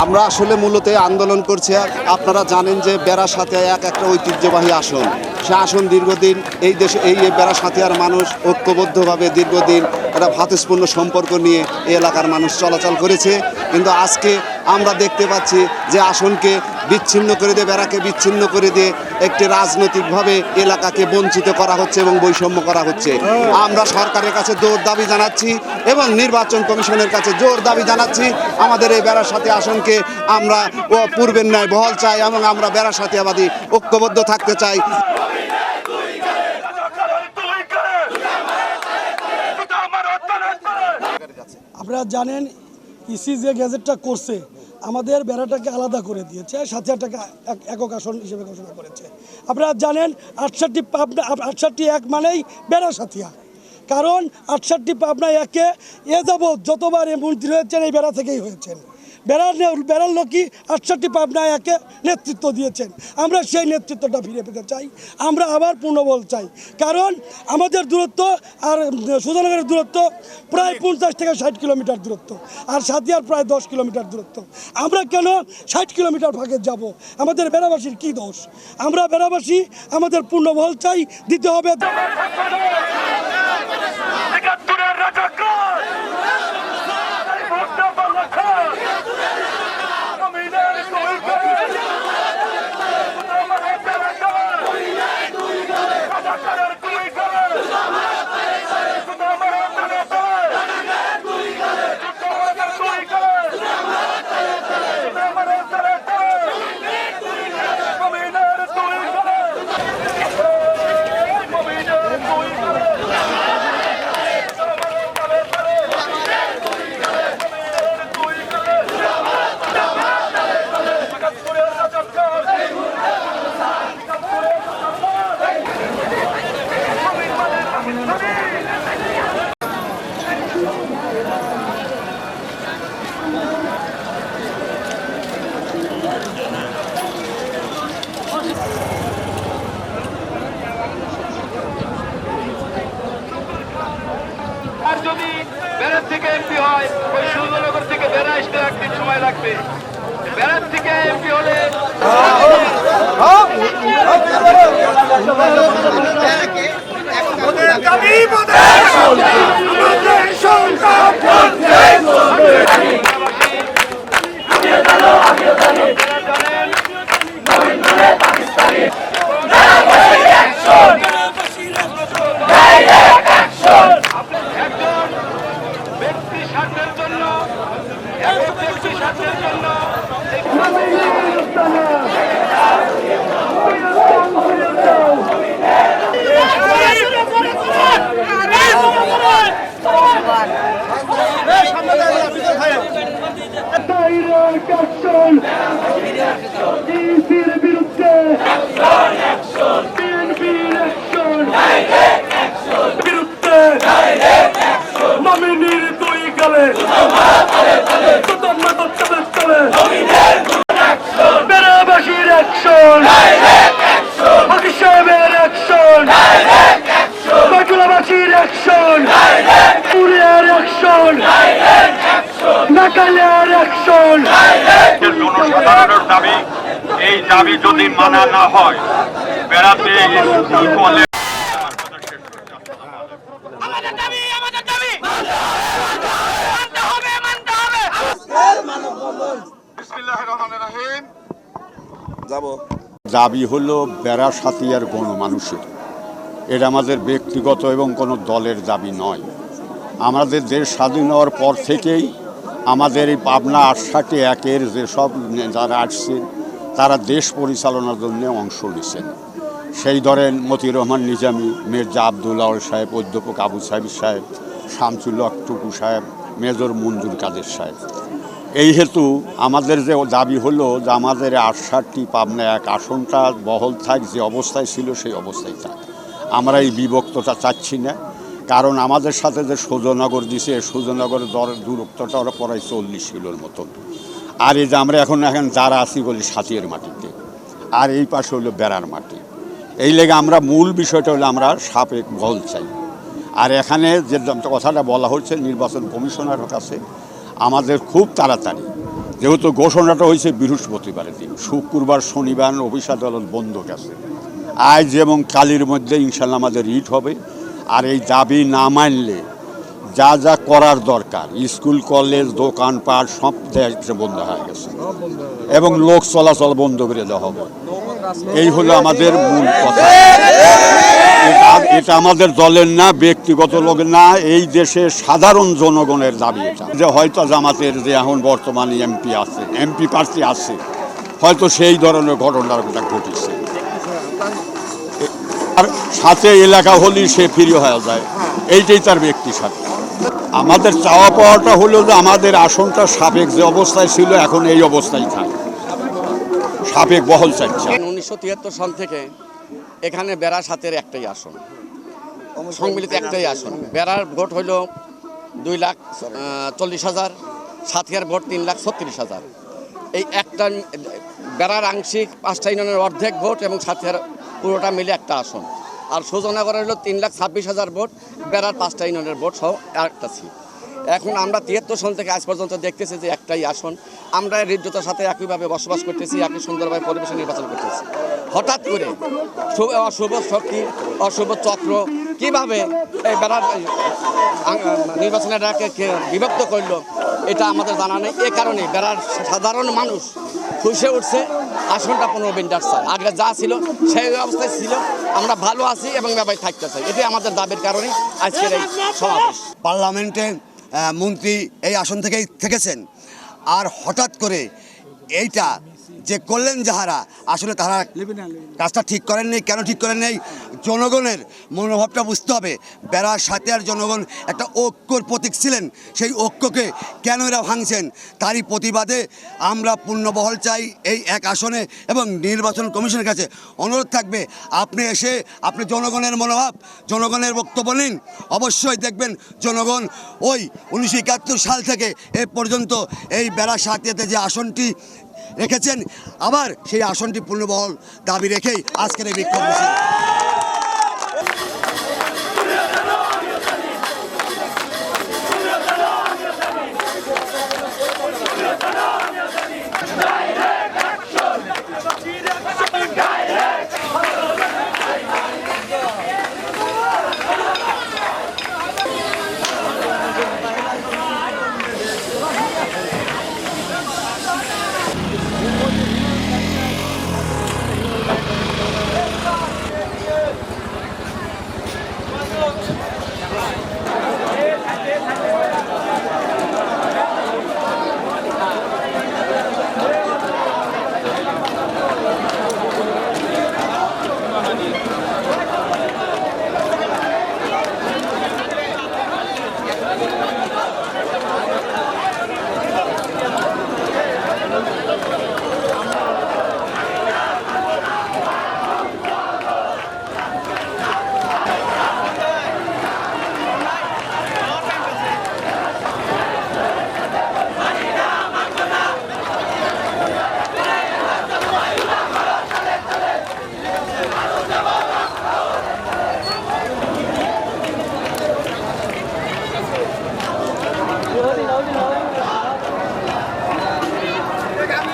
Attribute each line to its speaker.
Speaker 1: আমরা আসলে মূলত আন্দোলন করছি। আপনারা জানেন যে বেড়া সাথে এক একটা ঐতিহ্যবাহী আসন। সে আসন দীর্ঘদিন এই দেশে এই বেড়া সাথিয়ার মানুষ ঐক্যবদ্ধভাবে দীর্ঘদিন একটা ভাতস্পূর্ণ সম্পর্ক নিয়ে এই এলাকার মানুষ চলাচল করেছে। কিন্তু আজকে আমরা দেখতে পাচ্ছি যে আসনকে বিচ্ছিন্ন করে দিয়ে বেড়াকে বিচ্ছিন্ন করে দিয়ে একটি রাজনৈতিকভাবে এলাকাকে বঞ্চিত করা হচ্ছে এবং বৈষম্য করা হচ্ছে। আমরা সরকারের কাছে জোর দাবি জানাচ্ছি এবং নির্বাচন কমিশনের কাছে জোর দাবি জানাচ্ছি। আমাদের এই বেড়ার সাথে আসনকে আমরা পূর্বের ন্যায় বহল চাই এবং আমরা বেড়ার সাথীবাদী ঐক্যবদ্ধ থাকতে চাই।
Speaker 2: আপনারা জানেন, ইসি যে গ্যাজেটটা করছে, আমাদের বেড়াটাকে আলাদা করে দিয়েছে সাত হাজার টাকা একক আসন হিসেবে ঘোষণা করেছে। আপনারা জানেন, আটষট্টি পাবনা, আটষট্টি এক মানেই বেড়া সাথিয়া কারণ, আটষট্টি পাবনা একে এ যাবৎ যতবার মন্ত্রী হয়েছেন, এই বেড়া থেকেই হয়েছেন। বেড়ার নে- বেড়ার লোকই আটষট্টি পাবনা একে নেতৃত্ব দিয়েছেন। আমরা সেই নেতৃত্বটা ফিরে পেতে চাই। আমরা আবার পূর্ণবল চাই। কারণ আমাদের দূরত্ব আর সুধানগরের দূরত্ব প্রায় পঞ্চাশ থেকে ষাট কিলোমিটার দূরত্ব। আর সাদিয়ার প্রায় দশ কিলোমিটার দূরত্ব। আমরা কেন ষাট কিলোমিটার ভাগে যাব? আমাদের বেড়াবাসীর কি দোষ? আমরা বেড়াবাসী আমাদের পূর্ণবল চাই দিতে হবে।
Speaker 3: একাত্তরের রাজাকার এই ভোটটা বাংলা খান জমিনের দুই করে আমার একটা রাজাকার রাজাকারের দুই করে শুধু আমার একটা নেতা শুধু আমাদের দুই করে শুধু আমার একটা নেতা জমিনের দুই করে জমিনের দুই করে আর যদি বেড়ার থেকে এমপি হয় ওই সুন্দরনগর থেকে বেড়া আসতে একদিন বেড়ার থেকে এমপি হলে একজন ব্যক্তি স্বার্থের জন্য একজন ব্যক্তি স্বার্থের জন্য ইসির বিরুদ্ধে বিএনপির অ্যাকশন বিরুদ্ধে নমিনির দুই গেলে সুতন্ত্র চলে চলে বেড়াবাসীর অ্যাকশন হাকি সাহেবের অ্যাকশন বাকুলাবাসীর অ্যাকশন পুরিয়ার অ্যাকশন অ্যাকশন
Speaker 4: জনসাধারণের দাবি এই দাবি যদি মানা না হয় বেড়াতে
Speaker 5: আমাদের দাবি আমাদের দাবি। মানতে হবে মানতে হবে।
Speaker 4: বিসমিল্লাহির রহমানির রহিম।
Speaker 6: দাবি হলো বেড়া সাথিয়ার গণমানুষের এটা আমাদের ব্যক্তিগত এবং কোনো দলের দাবি নয়। আমাদের দেশ স্বাধীন হওয়ার পর থেকেই আমাদের এই পাবনা আটষাটি একের যেসব যারা আসছেন তারা দেশ পরিচালনার জন্য অংশ নিছেন সেই ধরেন মতিউর রহমান নিজামী, মির্জা আবদুল্লাহ সাহেব, অধ্যাপক আবু সাহেব সাহেব শামসুল্লাহ টুকু সাহেব, মেজর মঞ্জুর কাদের সাহেব। এই হেতু আমাদের যে দাবি হলো যে আমাদের আটষাটটি পাবনা এক আসনটা বহল থাক, যে অবস্থায় ছিল সেই অবস্থায় থাক। আমরা এই বিভক্ততা চাচ্ছি না। কারণ আমাদের সাথে যে সুজনগর দিছে সুজনগরের দর দূরত্বটা ওরা প্রায় চল্লিশ কিলোর মতন। আর এই যে আমরা এখন এখন যারা আছি বলি সাথিয়ের মাটিতে, আর এই পাশে হলো বেড়ার মাটি। এই লেগে আমরা মূল বিষয়টা হলো আমরা সাপেক বল চাই। আর এখানে যে কথাটা বলা হচ্ছে, নির্বাচন কমিশনারের কাছে, আমাদের খুব তাড়াতাড়ি, যেহেতু ঘোষণাটা হয়েছে বৃহস্পতিবারের দিন, শুক্রবার, শনিবার আদালত বন্ধ গেছে। আজ এবং কালির মধ্যে ইনশাল্লাহ আমাদের রিট হবে। আর এই দাবি না মানলে যা যা করার দরকার, স্কুল, কলেজ দোকানপাট সব দেশে বন্ধ হয়ে গেছে। এবং লোক চলাচল বন্ধ করে দেওয়া হবে। এই হলো আমাদের মূল কথা। এটা- আমাদের দলের না, ব্যক্তিগত লোকের না, এই দেশের সাধারণ জনগণের দাবি এটা। যে হয়তো জামাতের যে এখন বর্তমানে এমপি আছে, এমপি প্রার্থী আছে, হয়তো সেই ধরনের ঘটনাটা ঘটেছে। আর সাথে এলাকা হলেই সে ফ্রি হয়ে যায়। এইটাই তার ব্যক্তি সাথে। আমাদের চাওয়া পাওয়াটা হলো যে আমাদের আসনটা সাবেক যে অবস্থায় ছিল, এখন এই অবস্থায় থাকে। সাবেক বহল চাইছে।
Speaker 7: উনিশশো তিয়াত্তর সাল থেকে এখানে বেড়া সাতের একটাই আসন। সম্মিলিত একটাই আসন। বেড়ার ভোট হইল দুই লাখ চল্লিশ হাজার সাথিয়ার ভোট তিন লাখ ছত্রিশ হাজার। এই একটা বেড়ার আংশিক পাঁচটা ইউনিয়নের অর্ধেক ভোট এবং সাথিয়ার পুরোটা মিলে একটা আসন। আর সুজনগর হলো তিন লাখ ছাব্বিশ হাজার ভোট বেড়ার পাঁচটা ইউনিয়নের ভোট সহ একটা সিট এখন আমরা তিয়াত্তর সন থেকে আজ পর্যন্ত দেখতেছি যে একটাই আসন। আমরা হৃদ্যতার সাথে একইভাবে বসবাস করতেছি একই সুন্দরভাবে পরিবেশে নির্বাচন করতেছি। হঠাৎ করে অশুভ শক্তি অশুভ চক্র কীভাবে এই বেড়ার এই, আং- কে- বিভক্ত করল এটা আমাদের জানা নেই। এ কারণে বেড়ার সাধারণ মানুষ খুশে উঠছে। আসনটা পনেরো বিন্ডার চাই আগে যা ছিল সেই অবস্থায় ছিল। আমরা ভালো আছি এবং ব্যাপারে থাকতে চাই। এটি আমাদের দাবির কারণে আজকের এই সমাবেশ।
Speaker 8: পার্লামেন্টে মন্ত্রী এই আসন থেকেই থেকেছেন। আর হঠাৎ করে এইটা যে করলেন যাহারা আসলে তারা কাজটা ঠিক করেন নেই কেন ঠিক করেন নেই? জনগণের মনোভাবটা বুঝতে হবে। বেড়ার সাথে আর জনগণ একটা ঐক্যর প্রতীক ছিলেন। সেই ঐক্যকে কেন এরা ভাঙছেন? তারই প্রতিবাদে আমরা পূর্ণবহল চাই এই এক আসনে এবং নির্বাচন কমিশনের কাছে অনুরোধ থাকবে আপনি এসে আপনি জনগণের মনোভাব জনগণের বক্তব্য নিন। অবশ্যই দেখবেন জনগণ ওই উনিশশো একাত্তর সাল থেকে এ পর্যন্ত এই বেড়া সাথিয়াতে যে আসনটি রেখেছেন আবার সেই আসনটি পূর্ণবহল দাবি রেখেই আজকের এই বিক্ষোভ।